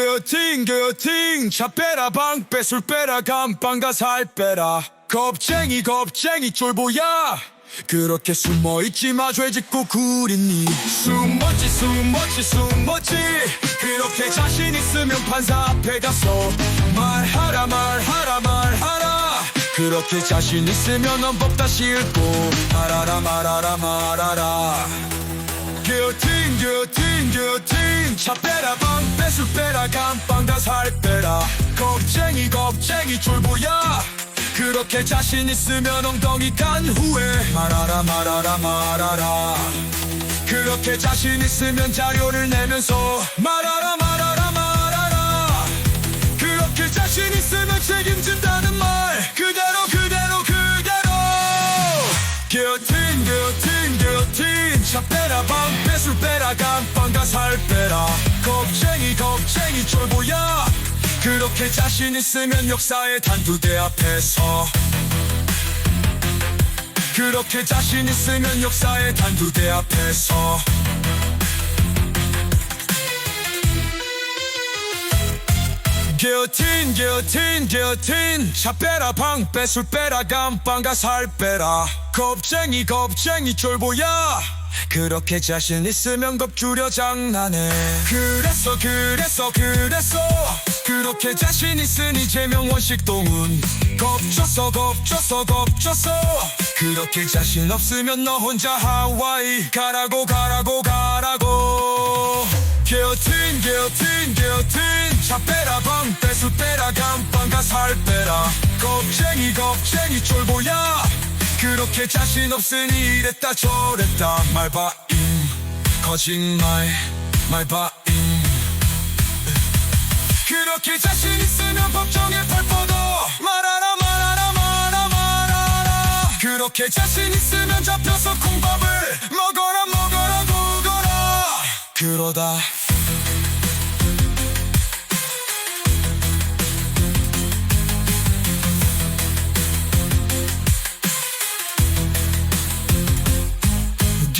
기어팅 기어팅 차 빼라 방 빼술 빼라 감방가 살 빼라. 겁쟁이 겁쟁이 쫄보야. 그렇게 숨어있지 마 죄짓고 구리니. 숨었지 숨었지 숨었지. 그렇게 자신 있으면 판사 앞에 가서 말하라 말하라 말하라. 그렇게 자신 있으면 헌법 다시 읽고 말하라 말하라 말하라. 기어팅 기어팅 기어팅 차 감방 다살 빼라. 겁쟁이 겁쟁이 쫄보야 그렇게 자신 있으면 엉덩이 간 후에 말하라 말하라 말하라. 그렇게 자신 있으면 자료를 내면서 말하라 말하라 말하라. 그렇게 자신 있으면 책임진다는 말 그대로 그대로 그대로. 기어팅 기어팅 기어팅 차 빼라 방 빼술 빼라. 감방가 살 빼라 겁쟁이 겁쟁이 쫄보야 그렇게 자신 있으면 역사의 단두대 앞에서. 그렇게 자신 있으면 역사의 단두대 앞에서. 기어틴 기어틴 기어틴. 차 빼라 방 빼술 빼라 감방가 살 빼라. 겁쟁이 겁쟁이 쫄보야 그렇게 자신 있으면 겁주려 장난해. 그랬어 그랬어 그랬어. 그렇게 자신 있으니 제명 원식동은 겁줬어 겁줬어 겁줬어 그렇게 자신 없으면 너 혼자 하와이 가라고 가라고 가라고. 기어틴 기어틴 기어틴 차 빼라 방 빼수 빼라 감방가 살 빼라. 겁쟁이 겁쟁이 쫄보야 그렇게 자신 없으니 이랬다 저랬다 말바임 거짓말 말바임 그렇게 자신 있으면 법정에 펄 뻗어 말하라 말하라 말하라 말하라. 그렇게 자신 있으면 잡혀서 콩밥을 먹어라 먹어라 먹어라. 그러다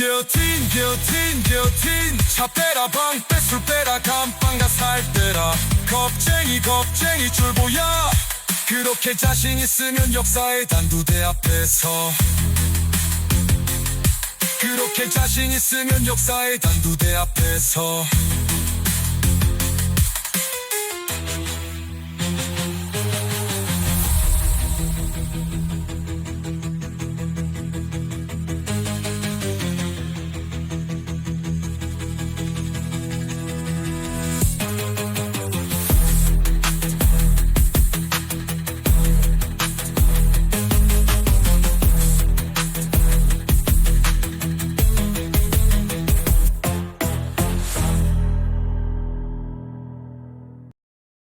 기어틴 기어틴 기어틴 차 빼라 방 빼술 빼라 감방가 살 빼라. 겁쟁이 겁쟁이 쫄보야 그렇게 자신 있으면 역사의 단두대 앞에서. 그렇게 자신 있으면 역사의 단두대 앞에서